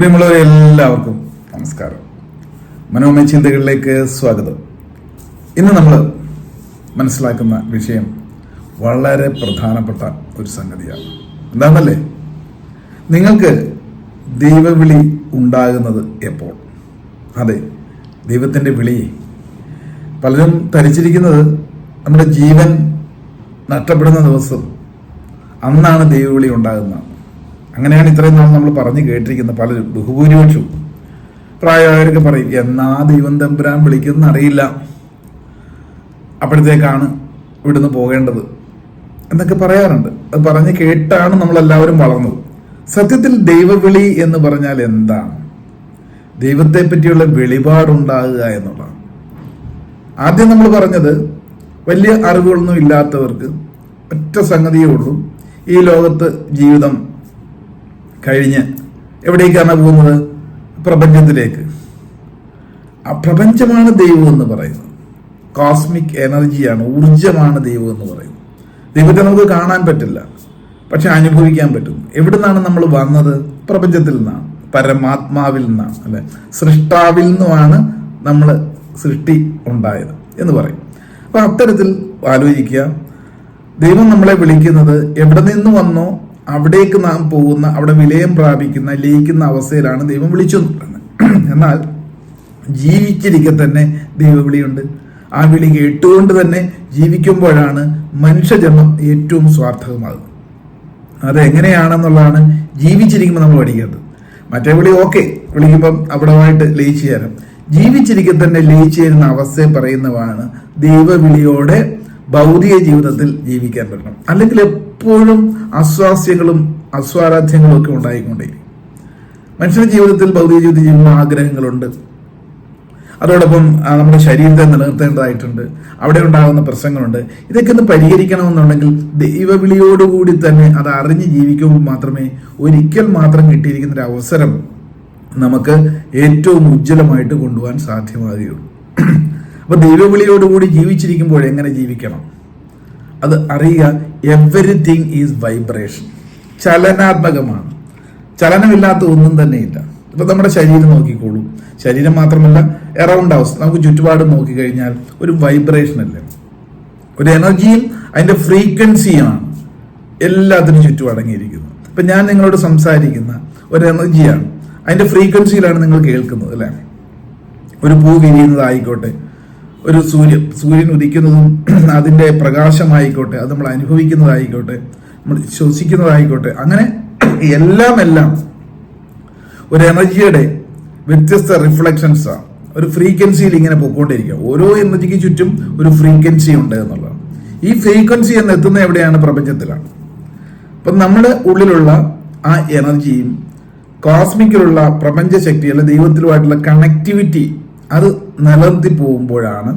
പ്രിയമുള്ളവരെ എല്ലാവർക്കും നമസ്കാരം. മനോമയ ചിന്തകളിലേക്ക് സ്വാഗതം. ഇന്ന് നമ്മൾ മനസ്സിലാക്കുന്ന വിഷയം വളരെ പ്രധാനപ്പെട്ട ഒരു സംഗതിയാണ്. എന്താണല്ലേ? നിങ്ങൾക്ക് ദൈവവിളി ഉണ്ടാകുന്നത് എപ്പോൾ? അതെ ദൈവത്തിന്റെ വിളി. പലരും ധരിച്ചിരിക്കുന്നത് നമ്മുടെ ജീവൻ നഷ്ടപ്പെടുന്ന ദിവസം അന്നാണ് ദൈവവിളി ഉണ്ടാകുന്നത്. അങ്ങനെയാണ് ഇത്രയും നാൾ നമ്മൾ പറഞ്ഞു കേട്ടിരിക്കുന്നത് പലരും ബഹുഭൂരിപക്ഷവും. പ്രായമായവരൊക്കെ പറയും എന്നാ ദൈവം തമ്പുരാൻ വിളിക്കുന്ന അറിയില്ല. അപ്പോഴത്തേക്കാണ് ഇവിടുന്ന് പോകേണ്ടത്. എന്നൊക്കെ പറയാറുണ്ട്. അത് പറഞ്ഞ് കേട്ടാണ് നമ്മളെല്ലാവരും വളർന്നത്. സത്യത്തിൽ ദൈവവിളി എന്ന് പറഞ്ഞാൽ എന്താണ്? ദൈവത്തെ പറ്റിയുള്ള വെളിപാടുണ്ടാകുക എന്നുള്ളതാണ്. ആദ്യം നമ്മൾ പറഞ്ഞത് വലിയ അറിവുകളൊന്നും ഇല്ലാത്തവർക്ക് ഒറ്റ സംഗതിയേ ഉള്ളൂ. ഈ ലോകത്ത് ജീവിതം കഴിഞ്ഞ് എവിടേക്കാണ് പോകുന്നത്? പ്രപഞ്ചത്തിലേക്ക്. ആ പ്രപഞ്ചമാണ് ദൈവം എന്ന് പറയുന്നത്. കോസ്മിക് എനർജിയാണ് ഊർജമാണ് ദൈവം എന്ന് പറയുന്നത്. ദൈവത്തെ നമുക്ക് കാണാൻ പറ്റില്ല പക്ഷെ അനുഭവിക്കാൻ പറ്റും. എവിടുന്നാണ് നമ്മൾ വന്നത്? പ്രപഞ്ചത്തിൽ നിന്നാണ് പരമാത്മാവിൽ നിന്നാണ് അല്ലെ? സൃഷ്ടാവിൽ നിന്നുമാണ് നമ്മൾ സൃഷ്ടി ഉണ്ടായത് എന്ന് പറയും. അപ്പൊ അത്തരത്തിൽ ആലോചിക്കുക. ദൈവം നമ്മളെ വിളിക്കുന്നത് എവിടെ നിന്ന് വന്നോ അവിടേക്ക് നാം പോകുന്ന അവിടെ വിലയം പ്രാപിക്കുന്ന ലയിക്കുന്ന അവസ്ഥയിലാണ് ദൈവം വിളിച്ചു എന്ന് എന്നാൽ ജീവിച്ചിരിക്കെ തന്നെ ദൈവവിളിയുണ്ട് ആ വിളി കേട്ടുകൊണ്ട് തന്നെ ജീവിക്കുമ്പോഴാണ് മനുഷ്യജന്മം ഏറ്റവും സ്വാർത്ഥകമാകുന്നത് അതെങ്ങനെയാണെന്നുള്ളതാണ് ജീവിച്ചിരിക്കുമ്പോൾ നമ്മൾ പഠിക്കേണ്ടത്. മറ്റേ വിളി ഓക്കെ. വിളിക്കുമ്പം അവിടമായിട്ട് ലയിച്ചു ചേരാം. ജീവിച്ചിരിക്കെ തന്നെ ലയിച്ചു ചേരുന്ന അവസ്ഥയെ പറയുന്നതാണ് ദൈവവിളിയോടെ ഭൗതിക ജീവിതത്തിൽ ജീവിക്കാൻ പറ്റണം. അല്ലെങ്കിൽ എപ്പോഴും അസ്വാസ്യങ്ങളും അസ്വാരാധ്യങ്ങളും ഒക്കെ ഉണ്ടായിക്കൊണ്ടേയിരിക്കും. മനുഷ്യന്റെ ജീവിതത്തിൽ ഭൗതിക ജീവിതത്തിൽ ജീവിക്കുന്ന ആഗ്രഹങ്ങളുണ്ട്. അതോടൊപ്പം നമ്മുടെ ശരീരത്തെ നിലനിർത്തേണ്ടതായിട്ടുണ്ട്. അവിടെ ഉണ്ടാകുന്ന പ്രശ്നങ്ങളുണ്ട്. ഇതൊക്കെ ഒന്ന് പരിഹരിക്കണമെന്നുണ്ടെങ്കിൽ ദൈവവിളിയോടുകൂടി തന്നെ അത് അറിഞ്ഞ് ജീവിക്കുമ്പോൾ മാത്രമേ ഒരിക്കൽ മാത്രം കിട്ടിയിരിക്കുന്ന ഒരു അവസരം നമുക്ക് ഏറ്റവും ഉജ്ജ്വലമായിട്ട് കൊണ്ടുപോകാൻ സാധ്യമാകുകയുള്ളൂ. അപ്പൊ ദൈവവിളിയോടുകൂടി ജീവിച്ചിരിക്കുമ്പോൾ എങ്ങനെ ജീവിക്കണം? അത് അറിയുക എവറിത്തിങ് ഈസ് വൈബ്രേഷൻ ചലനാത്മകമാണ്. ചലനമില്ലാത്ത ഒന്നും തന്നെയില്ല. ഇപ്പൊ നമ്മുടെ ശരീരം നോക്കിക്കോളൂ. ശരീരം മാത്രമല്ല എറൗണ്ട് ഹൗസ് നമുക്ക് ചുറ്റുപാടും നോക്കിക്കഴിഞ്ഞാൽ ഒരു വൈബ്രേഷൻ അല്ലേ? ഒരു എനർജിയും അതിന്റെ ഫ്രീക്വൻസിയാണ് എല്ലാത്തിനും ചുറ്റും അടങ്ങിയിരിക്കുന്നത് ഇപ്പൊ ഞാൻ നിങ്ങളോട് സംസാരിക്കുന്ന ഒരു എനർജിയാണ് അതിന്റെ ഫ്രീക്വൻസിയിലാണ് നിങ്ങൾ കേൾക്കുന്നത് അല്ലേ? ഒരു പൂ വിരിയുന്നതായിക്കോട്ടെ ഒരു സൂര്യൻ സൂര്യൻ ഉദിക്കുന്നതും അതിന്റെ പ്രകാശമായിക്കോട്ടെ അത് നമ്മൾ അനുഭവിക്കുന്നതായിക്കോട്ടെ നമ്മൾ ശ്വസിക്കുന്നതായിക്കോട്ടെ അങ്ങനെ എല്ലാം എല്ലാം ഒരു എനർജിയുടെ വ്യത്യസ്ത റിഫ്ലക്ഷൻസ് ആണ്. ഒരു ഫ്രീക്വൻസിയിൽ ഇങ്ങനെ പോയിക്കൊണ്ടിരിക്കുക ഓരോ എനർജിക്ക് ചുറ്റും ഒരു ഫ്രീക്വൻസി ഉണ്ട് എന്നുള്ളതാണ് ഈ ഫ്രീക്വൻസി എന്ന് എത്തുന്ന എവിടെയാണ്? പ്രപഞ്ചത്തിലാണ്. അപ്പം നമ്മുടെ ഉള്ളിലുള്ള ആ എനർജിയും കോസ്മിക്കിലുള്ള പ്രപഞ്ച ശക്തി അല്ലെങ്കിൽ ദൈവത്തിലുമായിട്ടുള്ള കണക്ടിവിറ്റി അത് നിലനിർത്തി പോകുമ്പോഴാണ്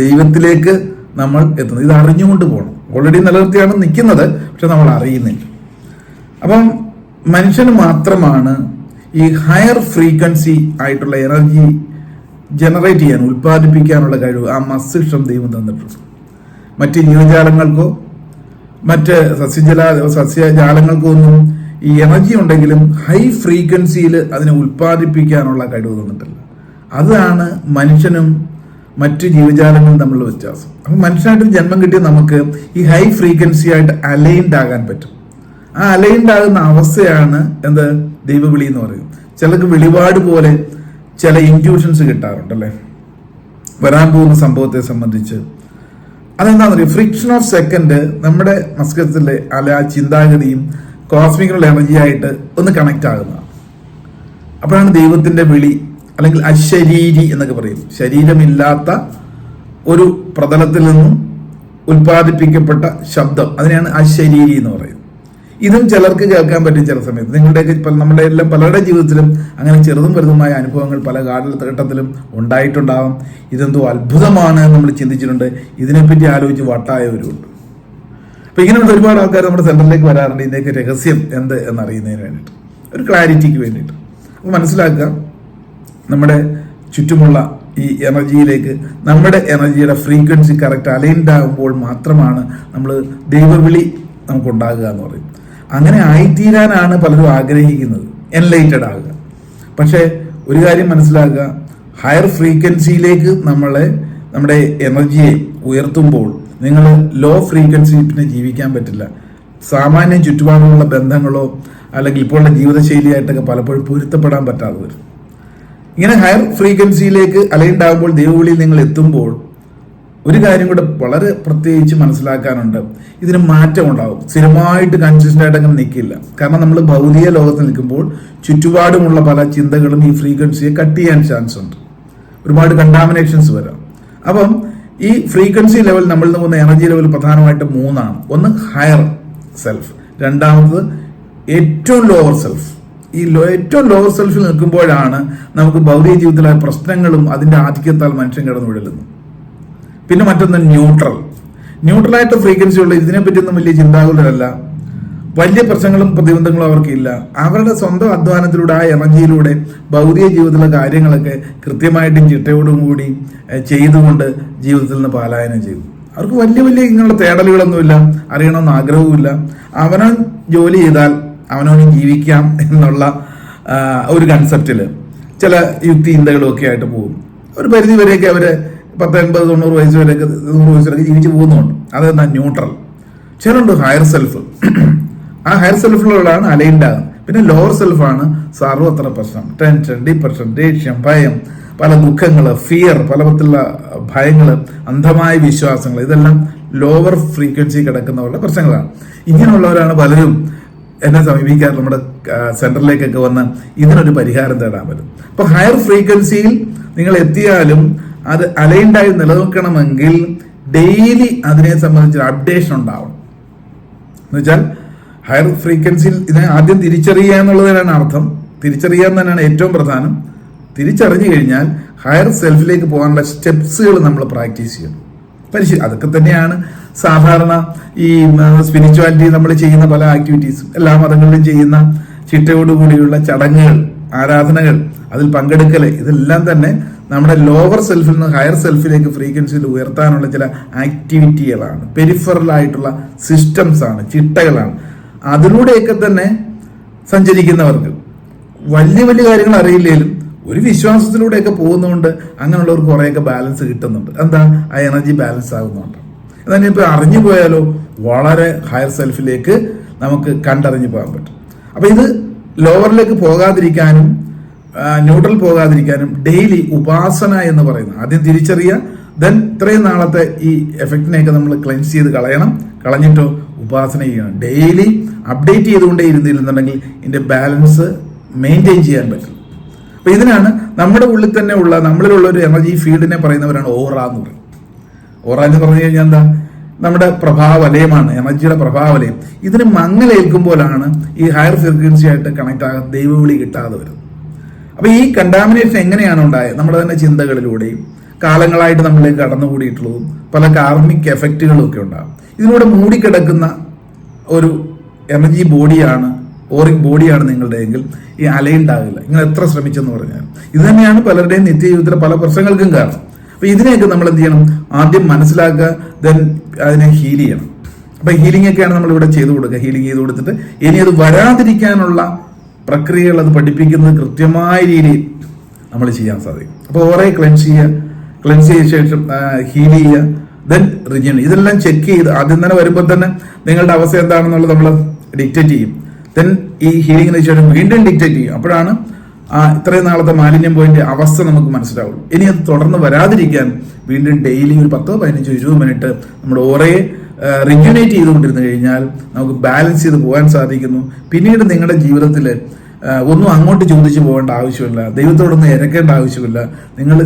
ദൈവത്തിലേക്ക് നമ്മൾ എത്തുന്നത്. ഇത് അറിഞ്ഞുകൊണ്ട് പോകണം. ഓൾറെഡി നിലനിർത്തിയാണ് നിൽക്കുന്നത് പക്ഷെ നമ്മൾ അറിയുന്നില്ല. അപ്പം മനുഷ്യന് മാത്രമാണ് ഈ ഹയർ ഫ്രീക്വൻസി ആയിട്ടുള്ള എനർജി ജനറേറ്റ് ചെയ്യാൻ ഉൽപ്പാദിപ്പിക്കാനുള്ള കഴിവ് ആ മസ്തിഷ്കം ദൈവം തന്നിട്ടുണ്ട് മറ്റ് ജീവജാലങ്ങൾക്കോ മറ്റ് സസ്യജല സസ്യജാലങ്ങൾക്കോ ഒന്നും ഈ എനർജി ഉണ്ടെങ്കിലും ഹൈ ഫ്രീക്വൻസിയിൽ അതിനെ ഉൽപ്പാദിപ്പിക്കാനുള്ള കഴിവ് തന്നിട്ടില്ല. അതാണ് മനുഷ്യനും മറ്റു ജീവജാലങ്ങളും തമ്മിലുള്ള വ്യത്യാസം. അപ്പം മനുഷ്യനായിട്ട് ജന്മം കിട്ടിയ നമുക്ക് ഈ ഹൈ ഫ്രീക്വൻസി ആയിട്ട് അലൈൻഡ് ആകാൻ പറ്റും. ആ അലൈൻഡ് ആകുന്ന അവസ്ഥയാണ് എന്ത്? ദൈവവിളി എന്ന് പറയും ചിലർക്ക് വെളിപാട് പോലെ ചില ഇന്റ്യൂഷൻസ് കിട്ടാറുണ്ട് അല്ലേ? വരാൻ പോകുന്ന സംഭവത്തെ സംബന്ധിച്ച്. അതെന്താണെന്ന് അറിയാം ഫ്രിക്ഷൻ ഓഫ് സെക്കൻഡ് നമ്മുടെ മസ്കത്തിലെ ആ ചിന്താഗതിയും കോസ്മിക്കുള്ള എനർജി ആയിട്ട് ഒന്ന് കണക്റ്റ് ആകുന്നതാണ്. അപ്പോഴാണ് ദൈവത്തിന്റെ വിളി അല്ലെങ്കിൽ അശരീരി എന്നൊക്കെ പറയും. ശരീരമില്ലാത്ത ഒരു പ്രതലത്തിൽ നിന്നും ഉൽപ്പാദിപ്പിക്കപ്പെട്ട ശബ്ദം. അതിനെയാണ് അശരീരി എന്ന് പറയുന്നത്. ഇതും ചിലർക്ക് കേൾക്കാൻ പറ്റും ചില സമയത്ത്. നിങ്ങളുടെയൊക്കെ നമ്മുടെ എല്ലാം പലരുടെ ജീവിതത്തിലും അങ്ങനെ ചെറുതും വലുതുമായ അനുഭവങ്ങൾ പല കാലഘട്ടത്തിലും ഉണ്ടായിട്ടുണ്ടാവാം. ഇതെന്തോ അത്ഭുതമാണ് നമ്മൾ ചിന്തിച്ചിട്ടുണ്ട്. ഇതിനെപ്പറ്റി ആലോചിച്ച് വട്ടായവരുമുണ്ട് അപ്പൊ ഇങ്ങനെയുള്ള ഒരുപാട് ആൾക്കാർ നമ്മുടെ സെന്ററിലേക്ക് വരാറുണ്ട്. ഇതിന്റെയൊക്കെ രഹസ്യം എന്ത് എന്നറിയുന്നതിന് വേണ്ടിയിട്ട്. ഒരു ക്ലാരിറ്റിക്ക് വേണ്ടിയിട്ട്. അപ്പൊ മനസ്സിലാക്കുക നമ്മുടെ ചുറ്റുമുള്ള ഈ എനർജിയിലേക്ക് നമ്മുടെ എനർജിയുടെ ഫ്രീക്വൻസി കറക്റ്റ് അലൈൻഡ് ആകുമ്പോൾ മാത്രമാണ് നമ്മൾ ദൈവവിളി നമുക്കുണ്ടാകുക എന്ന് പറയും. അങ്ങനെ ആയിത്തീരാനാണ് പലരും ആഗ്രഹിക്കുന്നത്. എൻലൈറ്റഡ് ആകുക. പക്ഷേ ഒരു കാര്യം മനസ്സിലാക്കുക. ഹയർ ഫ്രീക്വൻസിയിലേക്ക് നമ്മളെ നമ്മുടെ എനർജിയെ ഉയർത്തുമ്പോൾ നിങ്ങൾ ലോ ഫ്രീക്വൻസി പിന്നെ ജീവിക്കാൻ പറ്റില്ല. സാമാന്യം ചുറ്റുപാടുമുള്ള ബന്ധങ്ങളോ അല്ലെങ്കിൽ ഇപ്പോഴുള്ള ജീവിതശൈലിയായിട്ടൊക്കെ പലപ്പോഴും പൊരുത്തപ്പെടാൻ പറ്റാതെ വരും. ഇങ്ങനെ ഹയർ ഫ്രീക്വൻസിയിലേക്ക് അലൈൻഡ് ആകുമ്പോൾ ദൈവവിളിയിൽ നിങ്ങൾ എത്തുമ്പോൾ ഒരു കാര്യം കൂടെ വളരെ പ്രത്യേകിച്ച് മനസ്സിലാക്കാനുണ്ട്. ഇതിന് മാറ്റം ഉണ്ടാവും സ്ഥിരമായിട്ട് കൺസിസ്റ്റന്റ് ആയിട്ട് അങ്ങനെ നിൽക്കില്ല. കാരണം നമ്മൾ ഭൗതിക ലോകത്ത് നിൽക്കുമ്പോൾ ചുറ്റുപാടുമുള്ള പല ചിന്തകളും ഈ ഫ്രീക്വൻസിയെ കട്ട് ചെയ്യാൻ ചാൻസ് ഉണ്ട്. ഒരുപാട് കണ്ടാമിനേഷൻസ് വരാം. അപ്പം ഈ ഫ്രീക്വൻസി ലെവൽ നമ്മളിൽ നിന്ന് എനർജി ലെവൽ പ്രധാനമായിട്ട് മൂന്നാണ്. ഒന്ന് ഹയർ സെൽഫ് രണ്ടാമത് ഏറ്റവും ലോവർ സെൽഫ് ഈ ഏറ്റവും ലോ സെൽഫിൽ നിൽക്കുമ്പോഴാണ് നമുക്ക് ഭൗതിക ജീവിതത്തിലെ പ്രശ്നങ്ങളും അതിന്റെ ആധിക്യത്താൽ മനുഷ്യൻ കിടന്നു വിടലുന്നു പിന്നെ മറ്റൊന്ന് ന്യൂട്രൽ ന്യൂട്രലായിട്ട് ഫ്രീക്വൻസി ഉള്ള ഇതിനെപ്പറ്റിയൊന്നും വലിയ ചിന്താകുലരല്ല വലിയ പ്രശ്നങ്ങളും പ്രതിബന്ധങ്ങളും അവർക്കില്ല. അവരുടെ സ്വന്തം അധ്വാനത്തിലൂടെ ആ എനർജിയിലൂടെ ഭൗതിക ജീവിതത്തിലെ കാര്യങ്ങളൊക്കെ കൃത്യമായിട്ടും ചിട്ടയോടും കൂടി ചെയ്തുകൊണ്ട് ജീവിതത്തിൽ നിന്ന് പാലായനം ചെയ്തു. അവർക്ക് വലിയ വലിയ ഇങ്ങനെയുള്ള തേടലുകളൊന്നുമില്ല. അറിയണമെന്ന് ആഗ്രഹവുമില്ല. അവനവൻ ജോലി ചെയ്താൽ അവനവന് ജീവിക്കാം എന്നുള്ള ഒരു കൺസെപ്റ്റിൽ ചില യുക്തി ചിന്തകളും ഒക്കെ ആയിട്ട് പോകും. ഒരു പരിധി വരെയൊക്കെ അവർ പത്ത് എൺപത് തൊണ്ണൂറ് വയസ്സ് വരെയൊക്കെ നൂറ് വയസ്സ് വരെയൊക്കെ ജീവിച്ച് പോകുന്നുണ്ട്. അതെന്താ ന്യൂട്രൽ ചിലണ്ട് ഹയർ സെൽഫ് ആ ഹയർ സെൽഫിലുള്ളതാണ് അലൈൻഡ് ആകുന്നത്. പിന്നെ ലോവർ സെൽഫാണ് സർവത്ര പ്രശ്നം. ടെൻഷൻ ഡിപ്രഷൻ ദേഷ്യം ഭയം പല ദുഃഖങ്ങൾ ഫിയർ പല വിധത്തിലുള്ള ഭയങ്ങൾ അന്ധമായ വിശ്വാസങ്ങൾ ഇതെല്ലാം ലോവർ ഫ്രീക്വൻസി കിടക്കുന്നവരുടെ പ്രശ്നങ്ങളാണ്. ഇങ്ങനെയുള്ളവരാണ് പലരും എന്നെ സമീപിക്കാറ് നമ്മുടെ സെന്ററിലേക്കൊക്കെ വന്ന് ഇതിനൊരു പരിഹാരം തേടാൻ പറ്റും. അപ്പൊ ഹയർ ഫ്രീക്വൻസിയിൽ നിങ്ങൾ എത്തിയാലും അത് അലൈൻഡായി നിലനിൽക്കണമെങ്കിൽ ഡെയിലി അതിനെ സംബന്ധിച്ച് അപ്ഡേഷൻ ഉണ്ടാവണം. എന്നുവെച്ചാൽ ഹയർ ഫ്രീക്വൻസിയിൽ ഇതിനെ ആദ്യം തിരിച്ചറിയുക എന്നുള്ളതിനാണ് അർത്ഥം. തിരിച്ചറിയുക തന്നെയാണ് ഏറ്റവും പ്രധാനം. തിരിച്ചറിഞ്ഞു കഴിഞ്ഞാൽ ഹയർ സെൽഫിലേക്ക് പോകാനുള്ള സ്റ്റെപ്സുകൾ നമ്മൾ പ്രാക്ടീസ് ചെയ്യണം. പരിശീലി അതൊക്കെ തന്നെയാണ് സാധാരണ ഈ സ്പിരിച്വാലിറ്റി നമ്മൾ ചെയ്യുന്ന പല ആക്ടിവിറ്റീസും എല്ലാ മതങ്ങളിലും ചെയ്യുന്ന ചിട്ടയോടുകൂടിയുള്ള ചടങ്ങുകൾ ആരാധനകൾ അതിൽ പങ്കെടുക്കൽ ഇതെല്ലാം തന്നെ നമ്മുടെ ലോവർ സെൽഫിൽ നിന്ന് ഹയർ സെൽഫിലേക്ക് ഫ്രീക്വൻസിയിൽ ഉയർത്താനുള്ള ചില ആക്ടിവിറ്റികളാണ് പെരിഫറലായിട്ടുള്ള സിസ്റ്റംസ് ആണ് ചിട്ടകളാണ്. അതിലൂടെയൊക്കെ തന്നെ സഞ്ചരിക്കുന്നവർക്ക് വലിയ വലിയ കാര്യങ്ങൾ അറിയില്ലെങ്കിലും ഒരു വിശ്വാസത്തിലൂടെയൊക്കെ പോകുന്നതുകൊണ്ട് അങ്ങനെയുള്ളവർക്ക് കുറേയൊക്കെ ബാലൻസ് കിട്ടുന്നുണ്ട്. എന്താ? ആ എനർജി ബാലൻസ് ആകുന്നുണ്ട് എന്നാൽ ഇപ്പൊ അറിഞ്ഞു പോയാലോ? വളരെ ഹയർ സെൽഫിലേക്ക് നമുക്ക് കണ്ടറിഞ്ഞു പോകാൻ പറ്റും. അപ്പോൾ ഇത് ലോവറിലേക്ക് പോകാതിരിക്കാനും ന്യൂട്രൽ പോകാതിരിക്കാനും ഡെയിലി ഉപാസന എന്ന് പറയുന്നത്. ആദ്യം തിരിച്ചറിയുക ദെൻ ഇത്രയും നാളത്തെ ഈ എഫക്റ്റിനെയൊക്കെ നമ്മൾ ക്ലെൻസ് ചെയ്ത് കളയണം. കളഞ്ഞിട്ടോ ഉപാസന ചെയ്യണം. ഡെയിലി അപ്ഡേറ്റ് ചെയ്തുകൊണ്ടേ ഇരുന്നിരുന്നുണ്ടെങ്കിൽ ഇതിന്റെ ബാലൻസ് മെയിന്റെയിൻ ചെയ്യാൻ പറ്റും. അപ്പോൾ ഇതിനാണ് നമ്മുടെ ഉള്ളിൽ തന്നെ ഉള്ള നമ്മളിലുള്ള ഒരു എനർജി ഫീൽഡിനെ പറയുന്നവരാണ് ഓറ എന്ന് പറയും ഓറ എന്ന് പറഞ്ഞു കഴിഞ്ഞാൽ എന്താ? നമ്മുടെ പ്രഭാവലയമാണ് എനർജിയുടെ പ്രഭാവലയം. ഇതിന് മങ്ങലേൽക്കുമ്പോഴാണ് ഈ ഹയർ ഫ്രീക്വൻസി ആയിട്ട് കണക്ട് ആകാൻ ദൈവവിളി കിട്ടാതെ വരുന്നത്. അപ്പോൾ ഈ കണ്ടാമിനേഷൻ എങ്ങനെയാണ് ഉണ്ടായത്? നമ്മുടെ തന്നെ ചിന്തകളിലൂടെയും കാലങ്ങളായിട്ട് നമ്മളിലേക്ക് കടന്നുകൂടിയിട്ടുള്ളതും പല കാർമിക് എഫക്റ്റുകളും ഒക്കെ ഉണ്ടാകും. ഇതിലൂടെ മൂടിക്കിടക്കുന്ന ഒരു എനർജി ബോഡിയാണ് ഓറിക് ബോഡിയാണ് നിങ്ങളുടെ എങ്കിൽ ഈ അലയുണ്ടാകില്ല. നിങ്ങൾ എത്ര ശ്രമിച്ചെന്ന് പറഞ്ഞാൽ ഇത് തന്നെയാണ് പലരുടെയും നിത്യജീവിതത്തിലെ പല പ്രശ്നങ്ങൾക്കും കാരണം. അപ്പൊ ഇതിനെയൊക്കെ നമ്മൾ എന്ത് ചെയ്യണം? ആദ്യം മനസ്സിലാക്കുക ദെൻ അതിനെ ഹീൽ ചെയ്യണം. അപ്പൊ ഹീലിംഗ് ഒക്കെയാണ് നമ്മൾ ഇവിടെ ചെയ്തു കൊടുക്കുക. ഹീലിംഗ് ചെയ്ത് കൊടുത്തിട്ട് ഇനി അത് വരാതിരിക്കാനുള്ള പ്രക്രിയകൾ അത് പഠിപ്പിക്കുന്നത് കൃത്യമായ രീതിയിൽ നമ്മൾ ചെയ്യാൻ സാധിക്കും. അപ്പോൾ ഓറെ ക്ലെൻസ് ചെയ്യുക. ക്ലെൻസ് ചെയ്ത ശേഷം ഹീൽ ചെയ്യുക. ദെൻ റിജൻ ഇതെല്ലാം ചെക്ക് ചെയ്ത് ആദ്യം തന്നെ വരുമ്പോൾ തന്നെ നിങ്ങളുടെ അവസ്ഥ എന്താണെന്നുള്ളത് നമ്മൾ ഡിക്റ്റേറ്റ് ചെയ്യും. ദെൻ ഈ ഹീലിംഗിന് ശേഷം വീണ്ടും ഡിക്റ്റേറ്റ് ചെയ്യും. അപ്പോഴാണ് ആ ഇത്രയും നാളത്തെ മാലിന്യം പോയിന്റ് അവസ്ഥ നമുക്ക് മനസ്സിലാവുള്ളൂ ഇനി അത് തുടർന്ന് വരാതിരിക്കാൻ വീണ്ടും ഡെയിലി ഒരു പത്തോ പതിനഞ്ചോ ഇരുപത് മിനിറ്റ് നമ്മുടെ ഓരേ റിഗ്യുനേറ്റ് ചെയ്തുകൊണ്ടിരുന്നു കഴിഞ്ഞാൽ നമുക്ക് ബാലൻസ് ചെയ്ത് പോകാൻ സാധിക്കുന്നു. പിന്നീട് നിങ്ങളുടെ ജീവിതത്തിൽ ഒന്നും അങ്ങോട്ട് ചോദിച്ചു പോകേണ്ട ആവശ്യമില്ല. ദൈവത്തോടൊന്നും ഇരക്കേണ്ട ആവശ്യമില്ല. നിങ്ങൾ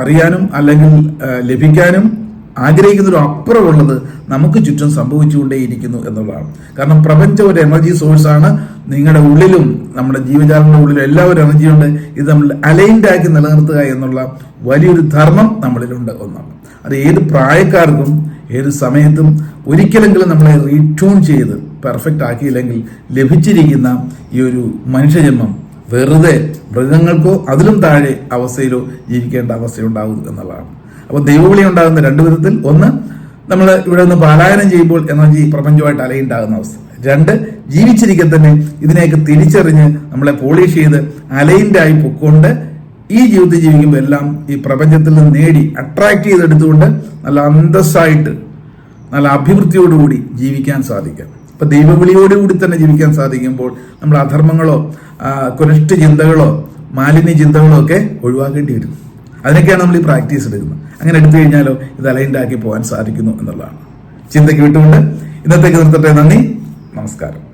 അറിയാനും അല്ലെങ്കിൽ ലഭിക്കാനും ആഗ്രഹിക്കുന്നതിനും അപ്പുറമുള്ളത് നമുക്ക് ചുറ്റും സംഭവിച്ചുകൊണ്ടേയിരിക്കുന്നു എന്നുള്ളതാണ്. കാരണം പ്രപഞ്ചം ഒരു എനർജി സോഴ്സാണ് നിങ്ങളുടെ ഉള്ളിലും നമ്മുടെ ജീവജാലങ്ങളുടെ ഉള്ളിലും എല്ലാവരും എനർജി ഉണ്ട്. ഇത് നമ്മൾ അലൈൻഡ് ആക്കി നിലനിർത്തുക എന്നുള്ള വലിയൊരു ധർമ്മം നമ്മളിലുണ്ട് ഒന്നാണ്. അത് ഏത് പ്രായക്കാർക്കും ഏത് സമയത്തും ഒരിക്കലെങ്കിലും നമ്മളെ റീട്യൂൺ ചെയ്ത് പെർഫെക്റ്റ് ആക്കിയില്ലെങ്കിൽ ലഭിച്ചിരിക്കുന്ന ഈ ഒരു മനുഷ്യജന്മം വെറുതെ മൃഗങ്ങൾക്കോ അതിലും താഴെ അവസ്ഥയിലോ ജീവിക്കേണ്ട അവസ്ഥയുണ്ടാകും എന്നുള്ളതാണ്. അപ്പോൾ ദൈവവിളി ഉണ്ടാകുന്ന രണ്ട് വിധത്തിൽ. ഒന്ന് നമ്മൾ ഇവിടെ നിന്ന് പാലായനം ചെയ്യുമ്പോൾ എനർജി പ്രപഞ്ചമായിട്ട് അലയുണ്ടാകുന്ന അവസ്ഥ. രണ്ട് ജീവിച്ചിരിക്കെ തന്നെ ഇതിനെയൊക്കെ തിരിച്ചറിഞ്ഞ് നമ്മളെ പോളിഷ് ചെയ്ത് അലൈൻഡ് ആയി പൊക്കൊണ്ട് ഈ ജീവിതത്തിൽ ജീവിക്കുമ്പോൾ എല്ലാം ഈ പ്രപഞ്ചത്തിൽ നിന്ന് നേടി അട്രാക്ട് ചെയ്തെടുത്തുകൊണ്ട് നല്ല അന്തസ്സായിട്ട് നല്ല അഭിവൃദ്ധിയോടുകൂടി ജീവിക്കാൻ സാധിക്കാം. ഇപ്പൊ ദൈവവിളിയോടുകൂടി തന്നെ ജീവിക്കാൻ സാധിക്കുമ്പോൾ നമ്മൾ അധർമ്മങ്ങളോ കുരഷ്ട ചിന്തകളോ മാലിന്യ ചിന്തകളോ ഒക്കെ ഒഴിവാക്കേണ്ടി വരും. അതിനൊക്കെയാണ് നമ്മൾ ഈ പ്രാക്ടീസ് എടുക്കുന്നത്. അങ്ങനെ എടുത്തു കഴിഞ്ഞാലോ ഇത് അലൈൻഡ് ആക്കി പോകാൻ സാധിക്കുന്നു എന്നുള്ളതാണ്. ചിന്തയ്ക്ക് വിട്ടുകൊണ്ട് ഇന്നത്തേക്ക് നിർത്തട്ടെ. നന്ദി. നമസ്കാരം.